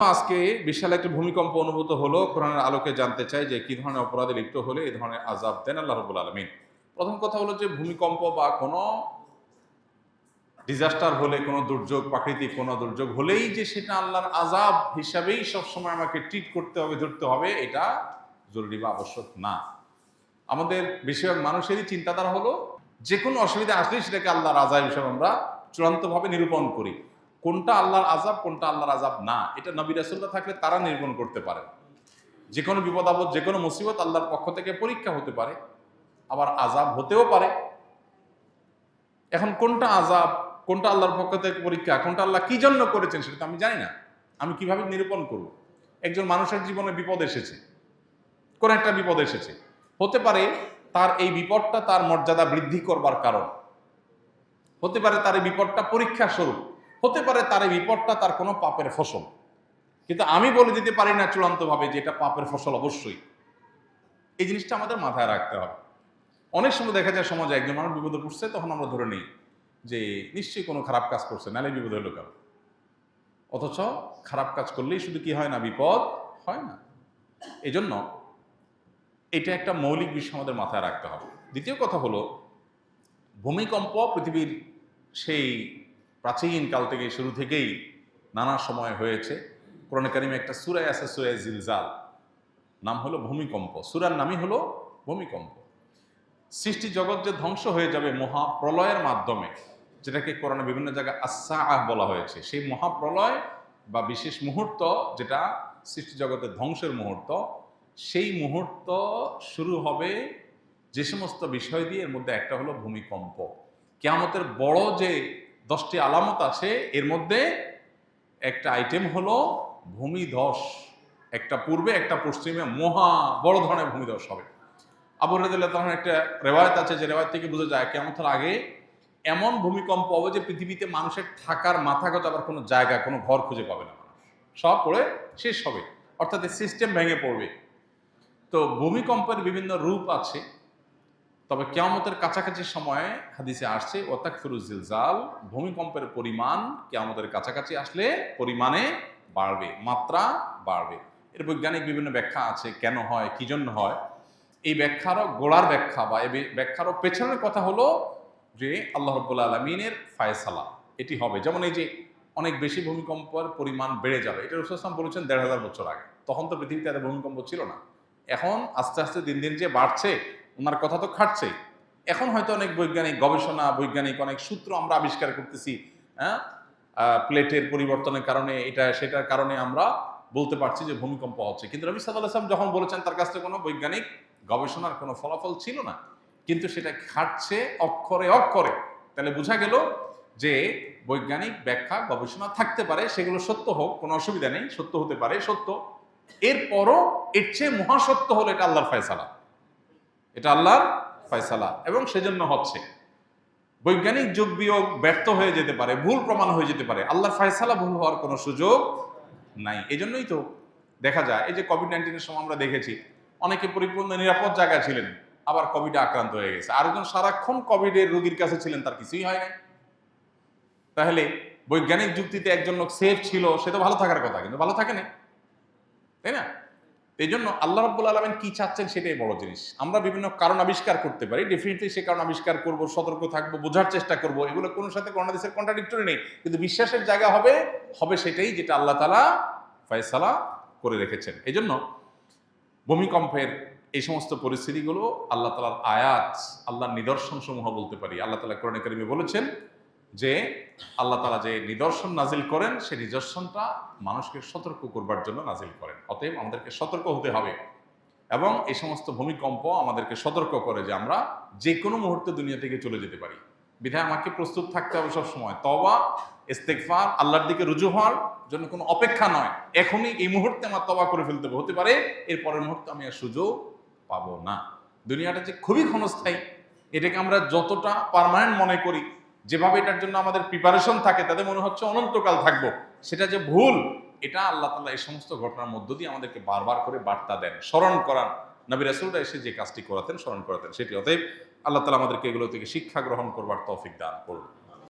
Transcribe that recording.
আজকে বিশাল একটা ভূমিকম্প অনুভূত হলো। কোরআনের আলোকে জানতে চাই যে কি ধরনের অপরাধে লিপ্ত হলে এই ধরনের আজাব দেন আল্লাহ রবুল আলমিন। প্রথম কথা হলো যে ভূমিকম্প বা কোনো ডিজাস্টার হলে, কোনো দুর্যোগ, প্রাকৃতিক কোনো দুর্যোগ হলেই যে সেটা আল্লাহর আজাব হিসাবেই সবসময় আমাকে ট্রিট করতে হবে, ধরতে হবে, এটা জরুরি বা আবশ্যক না। আমাদের বেশিরভাগ মানুষেরই চিন্তাধারা হলো যে কোনো অসুবিধা আসলেই সেটাকে আল্লাহর আজাব হিসাবে আমরা চূড়ান্তভাবে নিরূপণ করি। কোনটা আল্লাহর আজাব কোনটা আল্লাহর আজাব না। এটা নবী রাসুল্লাহ থাকলে তারা নিরূপণ করতে পারে। যে কোনো বিপদ আপদ, যে কোনো মুসিবত আল্লাহর পক্ষ থেকে পরীক্ষা হতে পারে। আবার আজাব হতেও পারে। এখন কোনটা আজাব কোনটা আল্লাহর পক্ষ থেকে পরীক্ষা, কোনটা আল্লাহ কি জন্য করেছেন সেটা তো আমি জানি না। আমি কীভাবে নিরূপণ করব? একজন মানুষের জীবনে বিপদ এসেছে। কোন একটা বিপদ এসেছে। হতে পারে তার এই বিপদটা তার মর্যাদা বৃদ্ধি করবার কারণ। হতে পারে তার এই বিপদটা পরীক্ষা স্বরূপ। হতে পারে তার এই বিপদটা তার কোনো পাপের ফসল। কিন্তু আমি বলে দিতে পারি না চূড়ান্তভাবে যে এটা পাপের ফসল অবশ্যই। এই জিনিসটা আমাদের মাথায় রাখতে হবে। অনেক সময় দেখা যায় সমাজে একজন মানুষ বিপদে পড়ছে, তখন আমরা ধরে নিই যে নিশ্চয়ই কোনো খারাপ কাজ করছে নালে বিপদ হলো কেন? অথচ খারাপ কাজ করলেই শুধু কি হয় না, বিপদ হয় না। এই জন্য এটা একটা মৌলিক বিষয় আমাদের মাথায় রাখতে হবে। দ্বিতীয় কথা হলো, ভূমিকম্প পৃথিবীর সেই প্রাচীন কাল থেকে শুরু থেকেই নানা সময় হয়েছে। কোরআন কারিমে একটা সুরায় আছে সুরায় জিলজাল, নাম হলো ভূমিকম্প। সুরার নামই হলো ভূমিকম্প। সৃষ্টি জগৎ যে ধ্বংস হয়ে যাবে মহাপ্রলয়ের মাধ্যমে, যেটাকে কোরআনে বিভিন্ন জায়গায় আসাহ বলা হয়েছে, সেই মহাপ্রলয় বা বিশেষ মুহূর্ত যেটা সৃষ্টি জগতের ধ্বংসের মুহূর্ত, সেই মুহূর্ত শুরু হবে যে সমস্ত বিষয় দিয়ে, এর মধ্যে একটা হলো ভূমিকম্প। কেয়ামতের বড় যে দশটি আলামত আছে। এর মধ্যে একটা আইটেম হলো ভূমিধস। একটা পূর্বে, একটা পশ্চিমে মহা বড় ধরনের ভূমিধস হবে। আবু রাদিল্লাহ তখন একটা রেওয়ায়ত আছে, যে রেওয়ায়ত থেকে বোঝা যায় কেমতের আগে এমন ভূমিকম্প হবে যে পৃথিবীতে মানুষের থাকার মাথাগত আবার কোনো জায়গা, কোনো ঘর খুঁজে পাবে না সব পড়ে শেষ হবে। অর্থাৎ সিস্টেম ভেঙে পড়বে। তো ভূমিকম্পের বিভিন্ন রূপ আছে। তবে কেয়ামতের কাছাকাছি সময়ে হাদিসে আসছে ওতাক ফিরুজিলজাল ভূমিকম্পের পরিমাণ কেয়ামতের কাছাকাছি আসলে পরিমাণে বাড়বে, মাত্রা বাড়বে। এর বৈজ্ঞানিক বিভিন্ন ব্যাখ্যা আছে, কেন হয়, কি জন্য হয়। এই ব্যাখ্যারও গোড়ার ব্যাখ্যা বা এই ব্যাখ্যারও পেছনের কথা হলো যে আল্লাহ রব্বুল্লা আলমিনের ফায়সালা, এটি হবে। যেমন এই যে অনেক বেশি ভূমিকম্পের পরিমাণ বেড়ে যাবে, এটা রসুলাম বলেছেন দেড় হাজার বছর আগে। তখন তো পৃথিবীতে এত ভূমিকম্প ছিল না। এখন আস্তে আস্তে দিন দিন যে বাড়ছে ওনার কথা তো খাটছে এখন হয়তো অনেক বৈজ্ঞানিক গবেষণা, বৈজ্ঞানিক অনেক সূত্র আমরা আবিষ্কার করতেছি হ্যাঁ? প্লেটের পরিবর্তনের কারণে এটা, সেটার কারণে আমরা বলতে পারছি যে ভূমিকম্প হচ্ছে। কিন্তু রবি আসলাম যখন বলেছেন তার কাছ কোনো বৈজ্ঞানিক গবেষণার কোনো ফলাফল ছিল না, কিন্তু সেটা খাটছে অক্ষরে অক্ষরে। তাহলে বোঝা গেল যে বৈজ্ঞানিক ব্যাখ্যা, গবেষণা থাকতে পারে, সেগুলো সত্য হোক, কোনো অসুবিধা নেই, সত্য হতে পারে, সত্য। এরপরও এর চেয়ে মহাসত্য হলো এটা আল্লাহর ফয়সালা। এটা আল্লাহর ফয়সালা এবং সেজন্য হচ্ছে। বৈজ্ঞানিক যোগ বিয়োগ ব্যর্থ হয়ে যেতে পারে, ভুল প্রমাণ হয়ে যেতে পারে, আল্লাহর ফয়সালা ভুল হওয়ার কোনো সুযোগ নাই। এজন্যই তো দেখা যায়, এই যে কোভিড নাইন্টিনের সময় আমরা দেখেছি, অনেকে পরিপূর্ণ নিরাপদ জায়গায় ছিলেন, আবার কোভিডে আক্রান্ত হয়ে গেছে। আরেকজন সারাক্ষণ কোভিডের রোগীর কাছে ছিলেন, তার কিছুই হয় নাই। তাহলে বৈজ্ঞানিক যুক্তিতে একজন লোক সেফ ছিল, সে তো ভালো থাকার কথা, কিন্তু ভালো থাকে না। তাই না? এই জন্য আল্লাহ রব্বুল আলমেন কী চাচ্ছেন সেটাই বড় জিনিস। আমরা বিভিন্ন কারণ আবিষ্কার করতে পারি। ডেফিনেটলি সে কারণ আবিষ্কার করব, সতর্ক থাকব, বোঝার চেষ্টা করব। এগুলো কোনো সাথে কোনো দেশের কন্ট্রাডিক্টরি নেই। কিন্তু বিশ্বাসের জায়গা হবে হবে সেটাই যেটা আল্লাহ তালা ফয়সালা করে রেখেছেন। এই জন্য ভূমিকম্পের এই সমস্ত পরিস্থিতিগুলো আল্লাহ তালার আয়াত, আল্লাহর নিদর্শন সমূহ বলতে পারি। আল্লাহ তালা কোরআন কারিমে বলেছেন যে আল্লাহ তালা যে নিদর্শন নাজিল করেন সেই নিদর্শনটা মানুষকে সতর্ক করবার জন্য নাজিল করেন। অতএব আমাদেরকে সতর্ক হতে হবে এবং এই সমস্ত ভূমিকম্প আমাদেরকে সতর্ক করে যে আমরা যে কোনো মুহূর্তে দুনিয়া থেকে চলে যেতে পারি। বিধায় আমাকে প্রস্তুত থাকতে হবে সবসময়। তবা ইস্তেকফার আল্লাহর দিকে রুজু হওয়ার জন্য কোনো অপেক্ষা নয়। এখনই এই মুহূর্তে আমার তবা করে ফেলতে হতে পারে এর পরের মুহূর্তে আমি আর সুযোগ পাবো না। দুনিয়াটা যে খুবই ক্ষণস্থায়ী। এটাকে আমরা যতটা পারমানেন্ট মনে করি যেভাবে এটার জন্য আমাদের প্রিপারেশন থাকে তাদের মনে হচ্ছে অনন্তকাল থাকব। সেটা যে ভুল, এটা আল্লাহ তালা এই সমস্ত ঘটনার মধ্য দিয়ে আমাদেরকে বারবার করে বার্তা দেন, স্মরণ করান। নবী রাসুলরা এসে যে কাজটি করাতেন, স্মরণ করাতেন, সেটি। অতএব আল্লাহ তালা আমাদেরকে এগুলো থেকে শিক্ষা গ্রহণ করবার তৌফিক দান করুন।